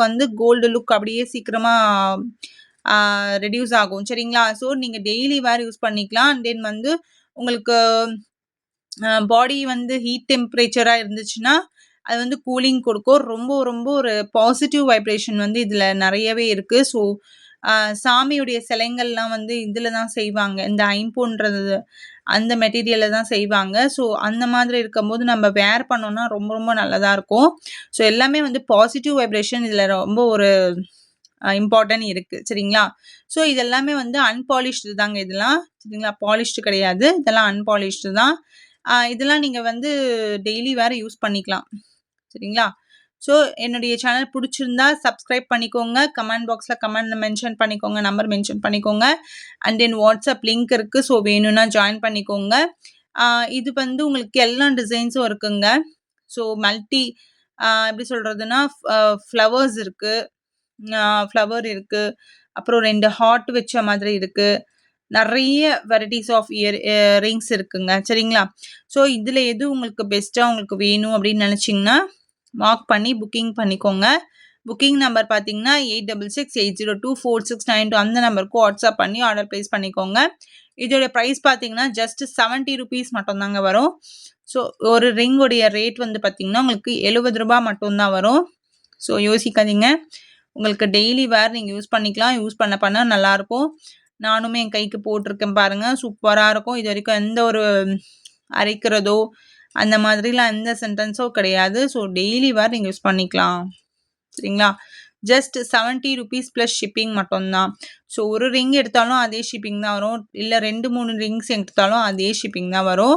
உங்களுக்கு வந்து gold look அப்படியே சீக்கிரமாக ரெடியூஸ் ஆகும். சரிங்களா? ஸோ நீங்கள் டெய்லி வேர் யூஸ் பண்ணிக்கலாம். அண்ட் தென் வந்து உங்களுக்கு பாடி வந்து ஹீட் டெம்பரேச்சராக இருந்துச்சுன்னா அது வந்து கூலிங் கொடுக்கும். ரொம்ப ரொம்ப ஒரு பாசிட்டிவ் வைப்ரேஷன் வந்து இதில் நிறையவே இருக்குது ஸோ சாமியுடைய சிலைங்கள்லாம் வந்து இதில் தான் செய்வாங்க. இந்த ஐம்பொன்றது அந்த மெட்டீரியலில் தான் செய்வாங்க. ஸோ அந்த மாதிரி இருக்கும்போது நம்ம வேர் பண்ணோன்னா ரொம்ப ரொம்ப நல்லதாக இருக்கும். ஸோ எல்லாமே வந்து பாசிட்டிவ் வைப்ரேஷன் இதில் ரொம்ப ஒரு இம்பார்ட்டன்ட் இருக்குது சரிங்களா? ஸோ இதெல்லாமே வந்து அன்பாலிஷ்டு தாங்க இதெல்லாம். சரிங்களா? பாலிஷ்டு கிடையாது. இதெல்லாம் அன்பாலிஷ்டு தான். இதெல்லாம் நீங்கள் வந்து டெய்லி வேறு யூஸ் பண்ணிக்கலாம். சரிங்களா? ஸோ என்னுடைய சேனல் பிடிச்சிருந்தா சப்ஸ்கிரைப் பண்ணிக்கோங்க. கமெண்ட் பாக்ஸில் கமெண்ட் மென்ஷன் பண்ணிக்கோங்க. நம்பர் மென்ஷன் பண்ணிக்கோங்க. அண்ட் தென் வாட்ஸ்அப் லிங்க் இருக்குது ஸோ வேணும்னா ஜாயின் பண்ணிக்கோங்க. இது வந்து உங்களுக்கு எல்லா டிசைன்ஸும் இருக்குங்க. ஸோ மல்டி எப்படி சொல்கிறதுனா ஃப்ளவர்ஸ் இருக்குது ஃப்ளவர் இருக்குது அப்புறம் ரெண்டு ஹார்ட் வச்ச மாதிரி இருக்குது நிறைய வெரைட்டிஸ் ஆஃப் இயர் ரிங்ஸ் இருக்குங்க. சரிங்களா? ஸோ இதில் எது உங்களுக்கு பெஸ்ட்டாக உங்களுக்கு வேணும் அப்படின்னு நினச்சிங்கன்னா மார்க் பண்ணி புக்கிங் பண்ணிக்கோங்க. புக்கிங் நம்பர் பார்த்தீங்கன்னா eight double six eight zero two four six nine two அந்த நம்பருக்கு வாட்ஸ்அப் பண்ணி ஆர்டர் ப்ளேஸ் பண்ணிக்கோங்க. இதோட ப்ரைஸ் பார்த்தீங்கன்னா ஜஸ்ட் செவன்ட்டி ருபீஸ் மட்டும்தாங்க வரும். ஸோ ஒரு ரிங்குடைய ரேட் வந்து பார்த்தீங்கன்னா உங்களுக்கு எழுபது ரூபா மட்டும்தான் வரும். ஸோ யோசிக்காதீங்க. உங்களுக்கு டெய்லி வேர் நீங்கள் யூஸ் பண்ணிக்கலாம். யூஸ் பண்ண பண்ண நல்லாயிருக்கும். நானுமே என் கைக்கு போட்டிருக்கேன் பாருங்கள் சூப்பராக இருக்கும். இது வரைக்கும் எந்த ஒரு அரைக்கிறதோ அந்த மாதிரிலாம் எந்த சென்டென்ஸும் கிடையாது. ஸோ டெய்லி வேர் நீங்கள் யூஸ் பண்ணிக்கலாம். சரிங்களா? Just seventy rupees plus shipping மட்டும்தான். ஸோ ஒரு ரிங் எடுத்தாலும் அதே ஷிப்பிங் தான் வரும். இல்லை ரெண்டு மூணு ரிங்ஸ் எடுத்தாலும் அதே ஷிப்பிங் தான் வரும்.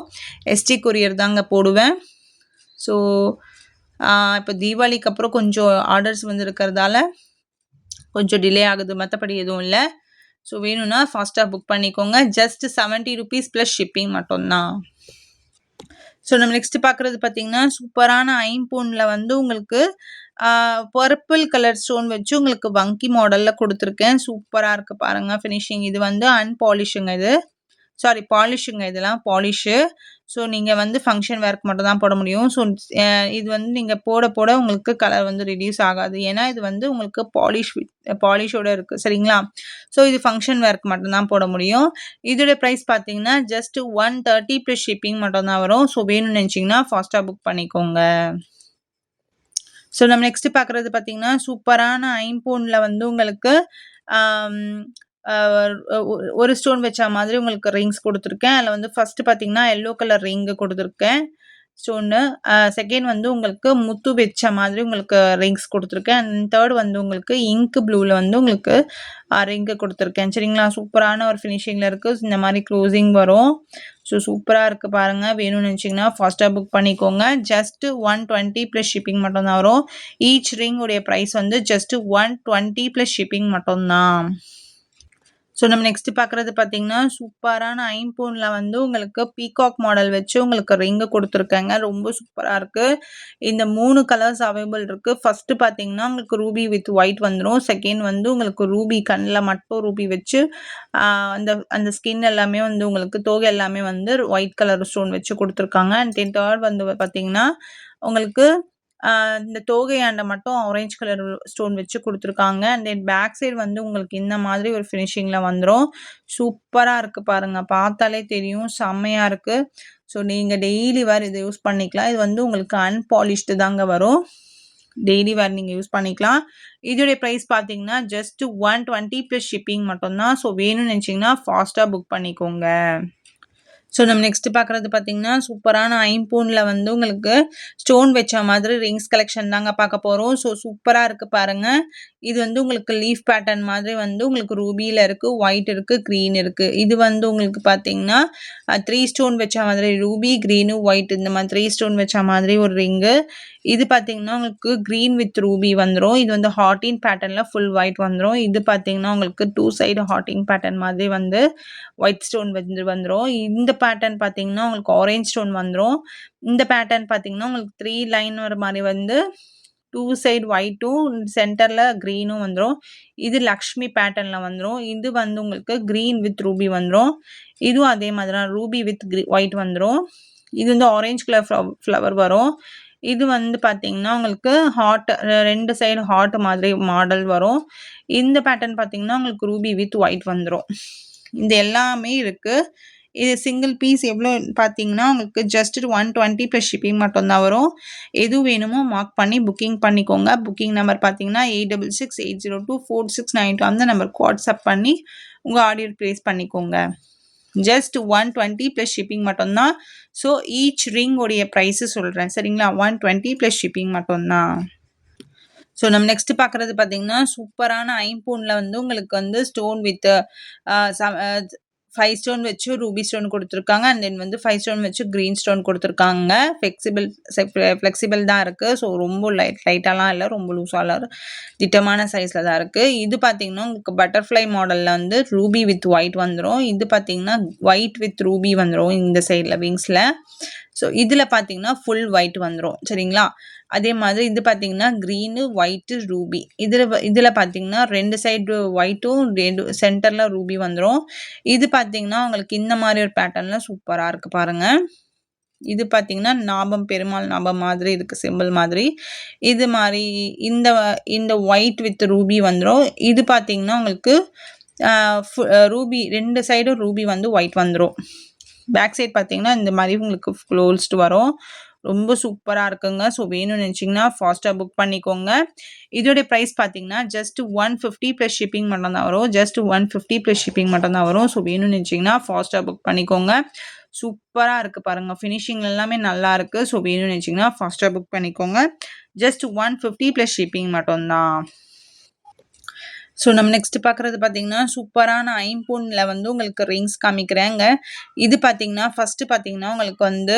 எஸ்டி கொரியர் தாங்க போடுவேன். ஸோ இப்போ தீபாவளிக்கு அப்புறம் கொஞ்சம் ஆர்டர்ஸ் வந்து இருக்கிறதால கொஞ்சம் டிலே ஆகுது. மற்றபடி எதுவும் இல்லை. ஸோ வேணும்னா ஃபாஸ்ட்டாக புக் பண்ணிக்கோங்க. Just seventy rupees plus shipping மட்டும்தான். ஸோ நம்ம நெக்ஸ்ட் பார்க்குறது பார்த்தீங்கன்னா சூப்பரான ஐம்பூனில் வந்து உங்களுக்கு பர்பிள் கலர் ஸ்டோன் வச்சு உங்களுக்கு வங்கி மாடலில் கொடுத்துருக்கேன். சூப்பராக இருக்குது பாருங்கள் ஃபினிஷிங் இது வந்து அன்பாலிஷுங்க இது. சாரி பாலிஷுங்க இதெல்லாம் பாலிஷு ஸோ நீங்கள் வந்து ஃபங்க்ஷன் வேர்க்கு மட்டும் தான் போட முடியும். ஸோ இது வந்து நீங்கள் போட போட உங்களுக்கு கலர் வந்து ரிடியூஸ் ஆகாது. ஏன்னா இது வந்து உங்களுக்கு பாலிஷ் பாலிஷோட இருக்குது சரிங்களா? ஸோ இது ஃபங்க்ஷன் வேர்க்கு மட்டும்தான் போட முடியும். இதோட ப்ரைஸ் பார்த்தீங்கன்னா just one thirty plus shipping மட்டும்தான் வரும். ஸோ வேணும்னு நினச்சிங்கன்னா ஃபாஸ்ட்டாக புக் பண்ணிக்கோங்க. ஸோ நம்ம நெக்ஸ்ட் பார்க்குறது பார்த்தீங்கன்னா சூப்பரான ஐம்போனில் வந்து உங்களுக்கு ஒரு ஸ்டோன் வச்ச மாதிரி உங்களுக்கு ரிங்ஸ் கொடுத்துருக்கேன். அதில் வந்து ஃபஸ்ட்டு பார்த்தீங்கன்னா எல்லோ கலர் ரிங்கு கொடுத்துருக்கேன். ஸ்டோனு செகண்ட் வந்து உங்களுக்கு முத்து வச்ச மாதிரி உங்களுக்கு ரிங்ஸ் கொடுத்துருக்கேன். அண்ட் தேர்ட் வந்து உங்களுக்கு இங்க் ப்ளூவில் வந்து உங்களுக்கு ரிங்கு கொடுத்துருக்கேன். சரிங்களா? சூப்பரான ஒரு ஃபினிஷிங்கில் இருக்குது இந்த மாதிரி க்ளோசிங் வரும். ஸோ சூப்பராக இருக்குது பாருங்கள் வேணும்னு நினச்சிங்கன்னா ஃபாஸ்ட்டாக புக் பண்ணிக்கோங்க. Just one twenty plus shipping மட்டும்தான் வரும். ஈச் ரிங்குடைய ப்ரைஸ் வந்து just one twenty plus shipping மட்டும்தான். ஸோ நம்ம நெக்ஸ்ட் பார்க்குறது பார்த்தீங்கன்னா சூப்பரான ஐம்போனில் வந்து உங்களுக்கு பீகாக் மாடல் வச்சு உங்களுக்கு ரிங்கு கொடுத்துருக்காங்க. ரொம்ப சூப்பராக இருக்குது இந்த மூணு கலர்ஸ் அவைலபிள் இருக்குது ஃபஸ்ட்டு பார்த்தீங்கன்னா உங்களுக்கு ரூபி வித் ஒயிட் வந்துடும் செகண்ட் வந்து உங்களுக்கு ரூபி கண்ணில் மட்டும் ரூபி வச்சு அந்த அந்த ஸ்கின் எல்லாமே வந்து உங்களுக்கு தோகை எல்லாமே வந்து ஒயிட் கலர் ஸ்டோன் வச்சு கொடுத்துருக்காங்க. அண்ட் தென் தேர்ட் வந்து பார்த்தீங்கன்னா உங்களுக்கு இந்த தோகையாண்ட மட்டும் ஆரஞ்சு கலர் ஸ்டோன் வச்சு கொடுத்துருக்காங்க. அண்ட் தென் பேக் சைடு வந்து உங்களுக்கு இந்த மாதிரி ஒரு ஃபினிஷிங்கில் வந்துடும் சூப்பராக இருக்குது பாருங்கள் பார்த்தாலே தெரியும். செம்மையாக இருக்குது ஸோ நீங்கள் டெய்லி வேறு இதை யூஸ் பண்ணிக்கலாம். இது வந்து உங்களுக்கு அன்பாலிஷ்டு தாங்க வரும். டெய்லி வேறு நீங்கள் யூஸ் பண்ணிக்கலாம். இதோடைய ப்ரைஸ் பார்த்தீங்கன்னா just one twenty plus shipping மட்டும்தான். ஸோ வேணும்னு நினச்சிங்கன்னா ஃபாஸ்ட்டாக புக் பண்ணிக்கோங்க. ஸோ நம்ம நெக்ஸ்ட் பார்க்குறது பார்த்தீங்கன்னா சூப்பரான ஐம்பூனில் வந்து உங்களுக்கு ஸ்டோன் வச்ச மாதிரி ரிங்ஸ் கலெக்ஷன் தாங்க பார்க்க போகிறோம் ஸோ சூப்பராக இருக்குது பாருங்கள் இது வந்து உங்களுக்கு லீஃப் பேட்டர்ன் மாதிரி வந்து உங்களுக்கு ரூபியில் இருக்குது ஒயிட் இருக்குது க்ரீன் இருக்குது இது வந்து உங்களுக்கு பார்த்தீங்கன்னா த்ரீ ஸ்டோன் வச்ச மாதிரி ரூபி க்ரீனு ஒயிட் இந்த மாதிரி த்ரீ ஸ்டோன் வச்ச மாதிரி ஒரு ரிங்கு இது பார்த்தீங்கன்னா உங்களுக்கு க்ரீன் வித் ரூபி வந்துடும் இது வந்து ஹாட்டின் பேட்டர்னில் ஃபுல் ஒயிட் வந்துடும் இது பார்த்தீங்கன்னா உங்களுக்கு டூ சைடு ஹாட்டின் பேட்டர்ன் மாதிரி வந்து ஒயிட் ஸ்டோன் வந்து வந்துடும் இந்த பேட்டர்ன் பார்த்தீங்கன்னா உங்களுக்கு ஆரஞ்ச் ஸ்டோன் வந்துடும் இந்த பேட்டர்ன் பார்த்தீங்கன்னா உங்களுக்கு த்ரீ லைன் வர மாதிரி வந்து டூ சைடு ஒயிட்டும் சென்டரில் க்ரீனும் வந்துடும் இது லக்ஷ்மி பேட்டர்னில் வந்துடும் இது வந்து உங்களுக்கு க்ரீன் வித் ரூபி வந்துடும் இதுவும் அதே மாதிரி தான் ரூபி வித் க்ரீ ஒயிட் வந்துடும் இது வந்து ஆரேஞ்ச் கலர் ஃப்ளவர் வரும். இது வந்து பார்த்தீங்கன்னா, உங்களுக்கு ஹாட் ரெண்டு சைடு ஹாட் மாதிரி மாடல் வரும். இந்த பேட்டர்ன் பார்த்தீங்கன்னா, உங்களுக்கு ரூபி வித் ஒயிட் வந்துடும் இது எல்லாமே இருக்குது இது சிங்கிள் பீஸ் எவ்வளோ பார்த்தீங்கன்னா, உங்களுக்கு ஜஸ்ட் 120 ப்ளஸ் ஷிப்பிங் மட்டும்தான் வரும். எது வேணுமோ மார்க் பண்ணி புக்கிங் பண்ணிக்கோங்க. புக்கிங் நம்பர் பார்த்தீங்கன்னா, 8668024692 அந்த நம்பருக்கு வாட்ஸ்அப் பண்ணி உங்கள் ஆர்டர் ப்ளேஸ் பண்ணிக்கோங்க. ஜஸ்ட் 120 ப்ளஸ் ஷிப்பிங் மட்டும்தான் ஸோ ஈச் ரிங்கோடைய ப்ரைஸு சொல்கிறேன் சரிங்களா ஒன் டுவெண்ட்டி ப்ளஸ் ஷிப்பிங் மட்டும்தான் ஸோ நம்ம நெக்ஸ்ட் பார்க்குறது பார்த்தீங்கன்னா, சூப்பரான ஐம்பொன்ல வந்து உங்களுக்கு வந்து ஸ்டோன் வித் ஃபைவ் ஸ்டோன் வச்சு ரூபி ஸ்டோன் கொடுத்துருக்காங்க. அண்ட் தென் வந்து ஃபைவ் ஸ்டோன் வச்சு க்ரீன் ஸ்டோன் கொடுத்துருக்காங்க. ஃப்ளெக்சிபிள் ஃப்ளெக்சிபிள் தான் இருக்குது ஸோ ரொம்ப லைட் லைட்டாலாம் இல்லை. ரொம்ப லூஸாலாம் திட்டமான சைஸில் தான் இருக்குது இது பார்த்திங்கன்னா உங்களுக்கு பட்டர்ஃப்ளை மாடலில் வந்து ரூபி வித் ஒயிட் வந்துடும் இது பார்த்தீங்கன்னா, ஒயிட் வித் ரூபி வந்துடும் இந்த சைடில் விங்ஸில் ஸோ இதில் பார்த்தீங்கன்னா, ஃபுல் ஒயிட் வந்துடும் சரிங்களா? அதே மாதிரி இது பார்த்தீங்கன்னா, கிரீனு, ஒயிட்டு, ரூபி. இதில் இதில் பார்த்தீங்கன்னா, ரெண்டு சைடு ஒயிட்டும், ரெண்டு சென்டரில் ரூபி வந்துடும் இது பார்த்தீங்கன்னா, உங்களுக்கு இந்த மாதிரி ஒரு பேட்டர்னில் சூப்பராக இருக்குது பாருங்கள் இது பார்த்தீங்கன்னா, நாபம் பெருமாள் நாபம் மாதிரி இருக்குது சிம்பிள் மாதிரி. இது மாதிரி இந்த இந்த ஒயிட் வித் ரூபி வந்துடும் இது பார்த்தீங்கன்னா, உங்களுக்கு ஃபு ரூபி ரெண்டு சைடும் ரூபி வந்து ஒயிட் வந்துடும் பேக் சைட் பார்த்தீங்கன்னா, இந்த மாதிரி உங்களுக்கு க்ளோஸ்டு வரும். ரொம்ப சூப்பராக இருக்குங்க. ஸோ வேணும்னு நினச்சிங்கன்னா ஃபாஸ்ட்டாக புக் பண்ணிக்கோங்க. இதோடைய ப்ரைஸ் பார்த்தீங்கன்னா, ஜஸ்ட் 150 ப்ளஸ் ஷிப்பிங் மட்டும் தான் வரும். ஜஸ்ட் 150 ப்ளஸ் ஷிப்பிங் மட்டும் தான் வரும். ஸோ வேணும்னு நினச்சிங்கன்னா ஃபாஸ்ட்டாக புக் பண்ணிக்கோங்க. சூப்பராக இருக்குது பாருங்க. ஃபினிஷிங் எல்லாமே நல்லா இருக்குது ஸோ வேணும்னு நினச்சிங்கன்னா ஃபாஸ்ட்டாக புக் பண்ணிக்கோங்க. ஜஸ்ட் 150 ப்ளஸ் ஷிப்பிங் மட்டும்தான் ஸோ நம்ம நெக்ஸ்ட் பார்க்குறது பார்த்தீங்கன்னா, சூப்பரான ஐம்பொன்ல வந்து உங்களுக்கு ரிங்ஸ் காமிக்கிறேங்க. இது பார்த்தீங்கன்னா, ஃபர்ஸ்ட்டு பார்த்தீங்கன்னா, உங்களுக்கு வந்து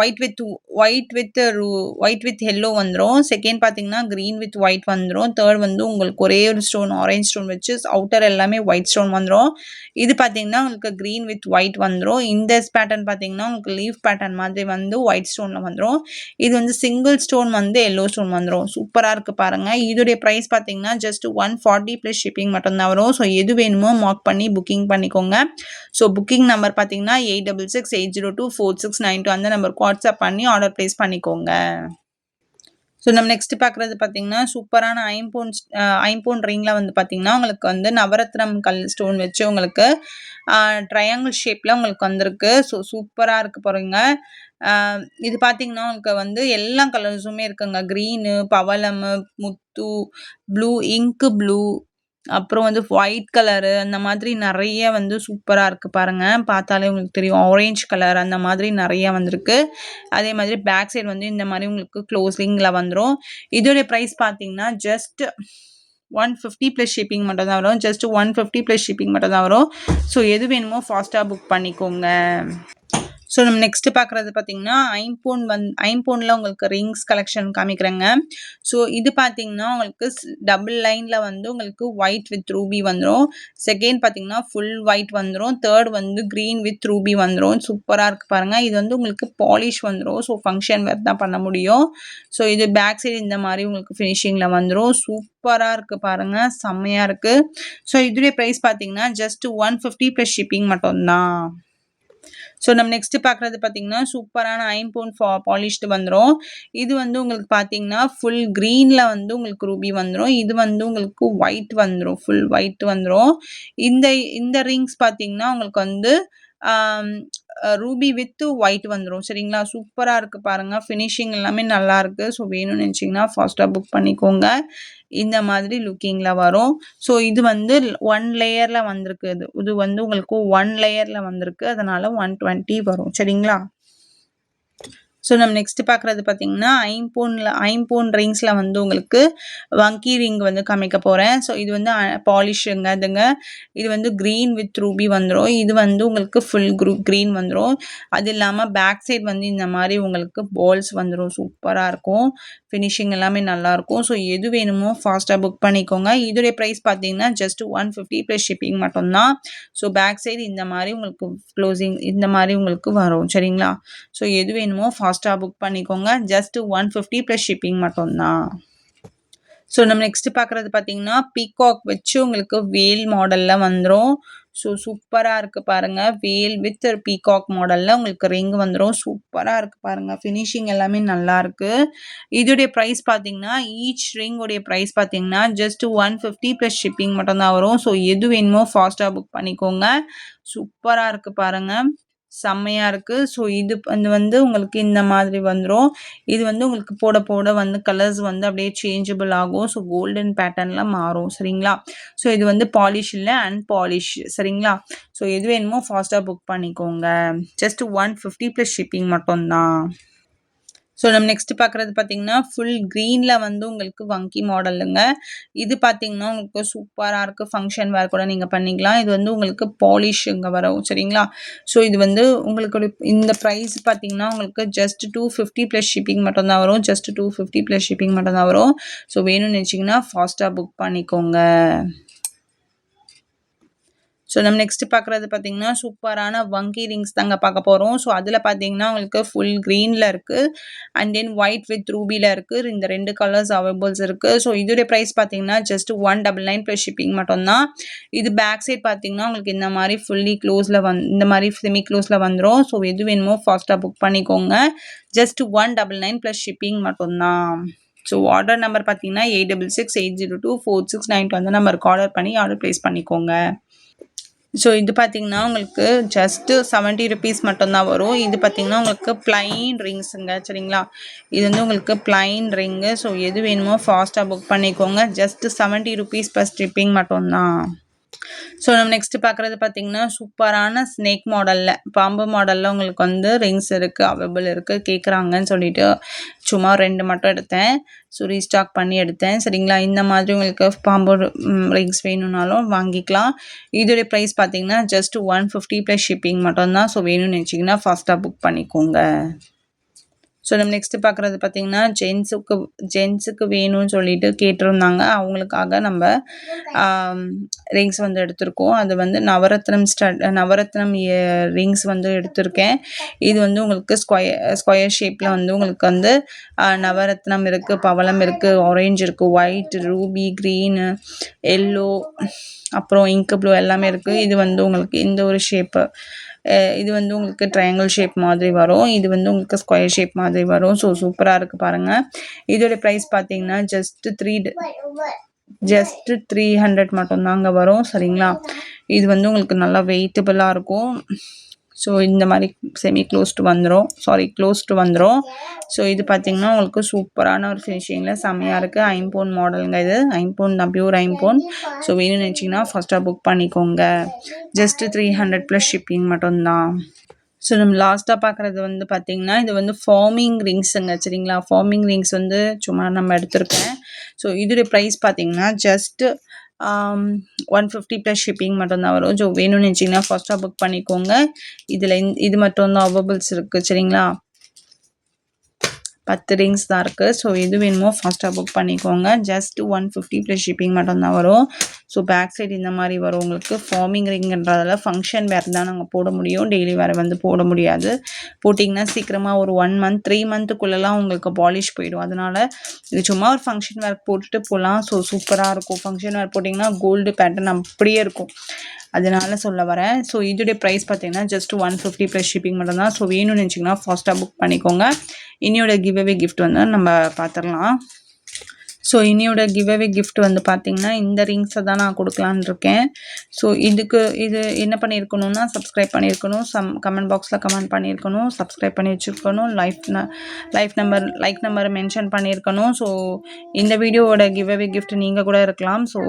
ஒயிட் வித் ஒயிட் வித் ரூ ஒயிட் வித் எல்லோ வந்துடும் செகண்ட் பார்த்தீங்கன்னா, க்ரீன் வித் ஒயிட் வந்துடும் தேர்ட் வந்து உங்களுக்கு ஒரே ஒரு ஸ்டோன் ஆரஞ்ச் ஸ்டோன் வச்சு அவுட்டர் எல்லாமே ஒயிட் ஸ்டோன் வந்துடும் இது பார்த்தீங்கன்னா, உங்களுக்கு க்ரீன் வித் ஒயிட் வந்துடும் இந்த பேட்டர்ன் பார்த்தீங்கன்னா, உங்களுக்கு லீஃப் பேட்டர்ன் மாதிரி வந்து ஒயிட் ஸ்டோனில் வந்துடும் இது வந்து சிங்கிள் ஸ்டோன் வந்து எல்லோ ஸ்டோன் வந்துடும் சூப்பராக இருக்கு பாருங்கள் இதோடைய ப்ரைஸ் பார்த்தீங்கன்னா, ஜஸ்ட் 140 ப்ளஸ் ஷிப்பிங் மட்டும் தான் வரும். ஸோ எது வேணுமோ மார்க் பண்ணி புக்கிங் பண்ணிக்கோங்க. ஸோ புக்கிங் நம்பர் பார்த்தீங்கன்னா, eight double six eight zero two four six number 8668024692 அந்த நம்பருக்கு வாட்ஸ்அப் பண்ணி ஆர்டர் ப்ளேஸ் பண்ணிக்கோங்க. ஸோ நம்ம நெக்ஸ்ட் பார்க்குறது பார்த்தீங்கன்னா, சூப்பரான ஐம்பொன் ஐம்பூன் ரிங்கில் வந்து பார்த்தீங்கன்னா, உங்களுக்கு வந்து நவரத்னம் கல் ஸ்டோன் வச்சு உங்களுக்கு ட்ரையாங்கிள் ஷேப்பில் உங்களுக்கு வந்திருக்கு. ஸோ சூப்பராக இருக்க போகிறீங்க இது பார்த்தீங்கன்னா, உங்களுக்கு வந்து எல்லா கலர்ஸுமே இருக்குங்க. க்ரீனு பவளம் முத்து, ப்ளூ, இங்கு ப்ளூ, அப்புறம் வந்து ஒயிட் கலரு அந்த மாதிரி நெறைய வந்து சூப்பரா இருக்கு பாருங்க. பார்த்தாலே உங்களுக்கு தெரியும். ஆரஞ்ச் கலர் அந்த மாதிரி நெறைய வந்திருக்கு. அதே மாதிரி பேக் சைடு வந்து இந்த மாதிரி உங்களுக்கு க்ளோசிங்ல வந்துடும் இதோடைய ப்ரைஸ் பார்த்தீங்கன்னா, ஜஸ்ட் 150 ப்ளஸ் ஷிப்பிங் மட்டும் தான் வரும். ஜஸ்ட் 150 ப்ளஸ் ஷிப்பிங் மட்டும் தான் வரும். ஸோ எது வேணுமோ ஃபாஸ்ட்டாக புக் பண்ணிக்கோங்க. ஸோ நம்ம நெக்ஸ்ட் பார்க்குறது பார்த்தீங்கன்னா, ஐம்போன் வந் ஐம்போனில் உங்களுக்கு ரிங்ஸ் கலெக்ஷன் காமிக்கிறேங்க. ஸோ இது பார்த்தீங்கன்னா, உங்களுக்கு டபுள் லைனில் வந்து உங்களுக்கு ஒயிட் வித் ரூபி வந்துடும் செகண்ட் பார்த்தீங்கன்னா, ஃபுல் ஒயிட் வந்துடும் தேர்ட் வந்து க்ரீன் வித் ரூபி வந்துடும் சூப்பராக இருக்குது பாருங்கள் இது வந்து உங்களுக்கு பாலிஷ் வந்துடும் ஸோ ஃபங்க்ஷன் வேறு தான் பண்ண முடியும். ஸோ இது பேக் சைடு இந்த மாதிரி உங்களுக்கு ஃபினிஷிங்கில் வந்துடும் சூப்பராக இருக்குது பாருங்கள் செம்மையாக இருக்குது ஸோ இதுடைய ப்ரைஸ் பார்த்தீங்கன்னா, ஜஸ்ட் 150 ப்ளஸ் ஷிப்பிங் மட்டும்தான். ஸோ நம்ம நெக்ஸ்ட் பார்க்குறது பார்த்தீங்கன்னா, சூப்பரான ஐம்பொன் ஃபா பாலிஷ்டு வந்துரும். இது வந்து உங்களுக்கு பார்த்தீங்கன்னா, ஃபுல் க்ரீனில் வந்து உங்களுக்கு ரூபி வந்துடும் இது வந்து உங்களுக்கு ஒயிட் வந்துடும் ஃபுல் ஒயிட் வந்துடும் இந்த இந்த ரிங்ஸ் பார்த்தீங்கன்னா, உங்களுக்கு வந்து ரூபி வித் ஒயிட் வந்துடும் சரிங்களா? சூப்பராக இருக்குது பாருங்க. ஃபினிஷிங் எல்லாமே நல்லாயிருக்கு ஸோ வேணும்னு நினச்சிங்கன்னா ஃபாஸ்ட்டாக புக் பண்ணிக்கோங்க. இந்த மாதிரி லுக்கிங்கில் வரும். ஸோ இது வந்து ஒன் லேயரில் வந்திருக்கு இது. இது வந்து உங்களுக்கு ஒன் லேயரில் வந்திருக்கு. அதனால 120 வரும். சரிங்களா? ஸோ நம்ம நெக்ஸ்ட் பார்க்குறது பார்த்தீங்கன்னா, ஐம்போனில் ஐம்போன் ரிங்ஸில் வந்து உங்களுக்கு வங்கி ரிங் வந்து காமிக்க போகிறேன் ஸோ இது வந்து பாலிஷுங்க அதுங்க இதுங்க. இது வந்து க்ரீன் வித் ரூபி வந்துடும் இது வந்து உங்களுக்கு ஃபுல் குரூ க்ரீன் வந்துடும் அது இல்லாமல் பேக் சைட் வந்து இந்த மாதிரி உங்களுக்கு பால்ஸ் வந்துடும் சூப்பராக இருக்கும். ஃபினிஷிங் எல்லாமே நல்லாயிருக்கும் ஸோ எது வேணுமோ ஃபாஸ்ட்டாக புக் பண்ணிக்கோங்க. இதோடைய ப்ரைஸ் பார்த்தீங்கன்னா, ஜஸ்ட் 150 ப்ளஸ் ஷிப்பிங் மட்டும்தான் ஸோ பேக் சைடு இந்த மாதிரி உங்களுக்கு க்ளோசிங் இந்த மாதிரி உங்களுக்கு வரும். சரிங்களா? ஸோ எது வேணுமோ ஃபாஸ்ட் ஃபாஸ்ட்டாக புக் பண்ணிக்கோங்க. Just one fifty plus shipping மட்டும்தான். ஸோ நம்ம நெக்ஸ்ட்டு பார்க்குறது பார்த்தீங்கன்னா, பீகாக் வச்சு உங்களுக்கு வேல் மாடலில் வந்துடும் ஸோ சூப்பராக இருக்குது பாருங்கள் வேல் வித் பீகாக் மாடலில் உங்களுக்கு ரிங் வந்துடும் சூப்பராக இருக்குது பாருங்கள் ஃபினிஷிங் எல்லாமே நல்லாயிருக்கு இதோடைய ப்ரைஸ் பார்த்தீங்கன்னா, ஈச் ரிங்கோடைய ப்ரைஸ் பார்த்தீங்கன்னா, ஜஸ்ட் 150 பிளஸ் ஷிப்பிங் மட்டும் தான் வரும். ஸோ எது வேணுமோ ஃபாஸ்ட்டாக புக் பண்ணிக்கோங்க. சூப்பராக இருக்குது பாருங்கள் செம்மையாக இருக்குது ஸோ இது இது வந்து உங்களுக்கு இந்த மாதிரி வந்துடும் இது வந்து உங்களுக்கு போட போட வந்து கலர்ஸ் வந்து அப்படியே சேஞ்சபிள் ஆகும். ஸோ கோல்டன் பேட்டர்னில் மாறும். சரிங்களா? ஸோ இது வந்து பாலிஷ் இல்ல அன்பாலிஷ் சரிங்களா? ஸோ எது வேணுமோ ஃபாஸ்ட்டாக புக் பண்ணிக்கோங்க. Just one fifty plus shipping மட்டும்தான் ஸோ நம்ம நெக்ஸ்ட் பார்க்குறது பார்த்தீங்கன்னா, ஃபுல் க்ரீனில் வந்து உங்களுக்கு வங்கி மாடலுங்க. இது பார்த்தீங்கன்னா, உங்களுக்கு சூப்பராக இருக்குது ஃபங்க்ஷன் வேறு கூட நீங்கள் பண்ணிக்கலாம். இது வந்து உங்களுக்கு பாலிஷுங்க வரும். சரிங்களா? ஸோ இது வந்து உங்களுக்கு இந்த ப்ரைஸ் பார்த்தீங்கன்னா, உங்களுக்கு just two fifty plus shipping மட்டும் தான் வரும். Just two fifty plus shipping மட்டும் தான் வரும். ஸோ வேணும்னு நினச்சிங்கன்னா ஃபாஸ்ட்டாக புக் பண்ணிக்கோங்க. ஸோ நம்ம நெக்ஸ்ட் பார்க்குறது பார்த்தீங்கன்னா, சூப்பரான வங்கி ரிங்ஸ் தாங்க பார்க்க போகிறோம் ஸோ அதில் பார்த்தீங்கன்னா, உங்களுக்கு ஃபுல் க்ரீனில் இருக்குது அண்ட் தென் ஒயிட் வித் ரூபியில் இருக்குது இந்த ரெண்டு கலர்ஸ் அவைபிள்ஸ் இருக்குது ஸோ இதோடைய ப்ரைஸ் பார்த்தீங்கன்னா, just one double nine plus shipping மட்டும் தான். இது பேக் சைட் பார்த்தீங்கன்னா, உங்களுக்கு இந்த மாதிரி ஃபுல்லி க்ளோஸில் வந் இந்த மாதிரி செமி க்ளோஸில் வந்துடும் ஸோ எது வேணுமோ ஃபாஸ்ட்டாக புக் பண்ணிக்கோங்க. Just one double nine plus shipping மட்டும்தான் ஸோ ஆர்டர் நம்பர் பார்த்தீங்கன்னா, 8668024692 அந்த நம்பருக்கு ஆர்டர் பண்ணி ஆர்டர் ப்ளேஸ் பண்ணிக்கோங்க. ஸோ இது பார்த்தீங்கன்னா, உங்களுக்கு ஜஸ்ட்டு செவன்ட்டி ருப்பீஸ் மட்டும்தான் வரும். இது பார்த்தீங்கன்னா, உங்களுக்கு ப்ளைன் ரிங்ஸுங்க சரிங்களா? இது வந்து உங்களுக்கு ப்ளைன் ரிங்கு. ஸோ எது வேணுமோ ஃபாஸ்ட்டாக புக் பண்ணிக்கோங்க. ஜஸ்ட் 70 ருப்பீஸ் ப்ளஸ் ட்ரிப்பிங் மட்டும்தான் ஸோ நம்ம நெக்ஸ்ட் பார்க்குறது பார்த்தீங்கன்னா, சூப்பரான ஸ்னேக் மாடலில் பாம்பு மாடலில் உங்களுக்கு வந்து ரிங்ஸ் இருக்குது அவைலபிள் இருக்குது கேட்குறாங்கன்னு சொல்லிட்டு சும்மா ரெண்டு மட்டும் எடுத்தேன். ஸோ ரீஸ்டாக் பண்ணி எடுத்தேன். சரிங்களா? இந்த மாதிரி உங்களுக்கு பாம்பு ரிங்ஸ் வேணும்னாலும் வாங்கிக்கலாம். இதோடைய ப்ரைஸ் பார்த்தீங்கன்னா, just one fifty plus shipping மட்டும் தான். ஸோ வேணும்னு நினச்சிங்கன்னா ஃபாஸ்ட்டாக புக் பண்ணிக்கோங்க. ஸோ நம்ம நெக்ஸ்ட்டு பார்க்குறது பார்த்தீங்கன்னா, ஜென்ஸுக்கு ஜென்ஸுக்கு வேணும்னு சொல்லிட்டு கேட்டிருந்தாங்க. அவங்களுக்காக நம்ம ரிங்ஸ் வந்து எடுத்திருக்கோம். அது வந்து நவரத்னம் ஸ்டட் நவரத்னம் ரிங்ஸ் வந்து எடுத்திருக்கேன். இது வந்து உங்களுக்கு ஸ்கொயர் ஸ்கொயர் ஷேப்பில் வந்து உங்களுக்கு வந்து நவரத்னம் இருக்குது பவளம் இருக்குது ஆரேஞ்ச் இருக்குது ஒயிட், ரூபி, கிரீனு, எல்லோ அப்புறம் இங்க் ப்ளூ எல்லாமே இருக்குது இது வந்து உங்களுக்கு இந்த ஒரு ஷேப்பு. இது வந்து உங்களுக்கு ட்ரையாங்கிள் ஷேப் மாதிரி வரும். இது வந்து உங்களுக்கு ஸ்கொயர் ஷேப் மாதிரி வரும். ஸோ சூப்பராக இருக்கு பாருங்க. இதோட ப்ரைஸ் பார்த்தீங்கன்னா, ஜஸ்ட் 3 ட ஜஸ்ட் 300 மட்டும் தாங்க வரும். சரிங்களா? இது வந்து உங்களுக்கு நல்லா வெயிட்டபுளாக இருக்கும். ஸோ இந்த மாதிரி செமி க்ளோஸ்டு வந்துடும் சாரி க்ளோஸ்டு வந்துடும் ஸோ இது பார்த்தீங்கன்னா, உங்களுக்கு சூப்பரான ஒரு ஃபினிஷிங்கில் செம்மையாக இருக்குது ஐம்போன் மாடலுங்க இது. ஐம்போன் தான் பியூர் ஐம்போன் ஸோ வேணும்னு நினச்சிங்கன்னா ஃபஸ்ட்டாக புக் பண்ணிக்கோங்க. Just three hundred plus shipping மட்டும்தான் ஸோ நம்ம லாஸ்ட்டாக பார்க்குறது வந்து பார்த்தீங்கன்னா, இது வந்து ஃபார்மிங் ரிங்ஸுங்க சரிங்களா? ஃபார்மிங் ரிங்ஸ் வந்து சும்மா நம்ம எடுத்திருக்கேன். ஸோ இதோடைய ப்ரைஸ் பார்த்தீங்கன்னா, just one fifty plus shipping மட்டும் தான் வரும். ஸோ வேணும்னு நினச்சிங்கன்னா ஃபஸ்ட்டாக புக் பண்ணிக்கோங்க. இதில் இது மட்டும்தான் தான் இருக்குது சரிங்களா? 10 ரிங்ஸ் தான் இருக்குது ஸோ எது வேணுமோ ஃபாஸ்ட்டாக புக் பண்ணிக்கோங்க. Just one fifty plus shipping மட்டும் தான் வரும். ஸோ பேக் சைடு இந்த மாதிரி வரும் உங்களுக்கு. ஃபார்மிங் ரிங்ன்றதால ஃபங்க்ஷன் வேறு தான் நாங்கள் போட முடியும். டெய்லி வேறு வந்து போட முடியாது. போட்டிங்கன்னா சீக்கிரமாக ஒரு ஒன் மந்த் த்ரீ மந்த்துக்குள்ளலாம் உங்களுக்கு பாலிஷ் போயிடும். அதனால் இது சும்மா ஒரு ஃபங்க்ஷன் வேர் போட்டுட்டு போகலாம் ஸோ சூப்பராக இருக்கும். ஃபங்க்ஷன் வேர் போட்டிங்கன்னா கோல்டு பேட்டர்ன் அப்படியே இருக்கும். அதனால சொல்ல வரேன். ஸோ இதோடைய ப்ரைஸ் பார்த்தீங்கன்னா, just one fifty plus shipping மட்டும் தான். ஸோ வேணும்னு நினச்சிங்கன்னா ஃபாஸ்ட்டாக புக் பண்ணிக்கோங்க. இன்னியோட கிவ்அவே கிஃப்ட் வந்து நம்ம பார்த்துடலாம் ஸோ இனியோட கிவ்அவே கிஃப்ட் வந்து பார்த்தீங்கன்னா, இந்த ரிங்ஸை தான் நான் கொடுக்கலான் இருக்கேன். ஸோ இதுக்கு இது என்ன பண்ணியிருக்கணும்னா, சப்ஸ்கிரைப் பண்ணியிருக்கணும். சம் கமெண்ட் பாக்ஸில் கமெண்ட் பண்ணியிருக்கணும். சப்ஸ்கிரைப் பண்ணி வச்சிருக்கணும். லைஃப் ந லைஃப் நம்பர் லைக் நம்பரை மென்ஷன் பண்ணியிருக்கணும். ஸோ இந்த வீடியோவோட கிவ்அவே கிஃப்ட் நீங்கள் கூட இருக்கலாம். ஸோ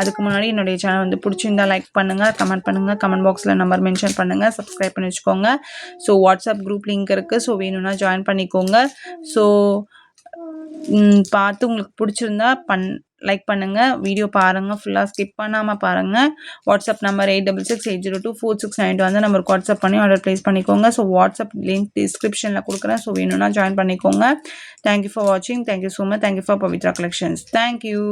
அதுக்கு முன்னாடி என்னுடைய சேனல் வந்து பிடிச்சிருந்தா லைக் பண்ணுங்க, கமெண்ட் பண்ணுங்கள் கமெண்ட் பாக்ஸில் நம்பர் மென்ஷன் பண்ணுங்கள் சப்ஸ்கிரைப் பண்ணி வச்சுக்கோங்க. ஸோ வாட்ஸ்அப் குரூப் லிங்க் இருக்குது ஸோ வேணும்னா ஜாயின் பண்ணிக்கோங்க. ஸோ பார்த்து உங்களுக்கு பிடிச்சிருந்தா பண் லைக் பண்ணுங்கள் வீடியோ பாருங்கள் ஃபுல்லாக ஸ்கிப் பண்ணாமல் பாருங்கள் WhatsApp number eight double six eight zero two four six nine வந்து நம்பருக்கு வாட்ஸ்அப் பண்ணி ஆர்டர் ப்ளேஸ் பண்ணிக்கோங்க. ஸோ வாட்ஸ்அப் லிங்க் டிஸ்கிரிப்ஷனில் கொடுக்குறேன் ஸோ வேணும்னா ஜாயின் பண்ணிக்கோங்க. தேங்க் யூ ஃபார் வாட்சிங். Thank you much. Thank you for Pavithra Collections. Thank you.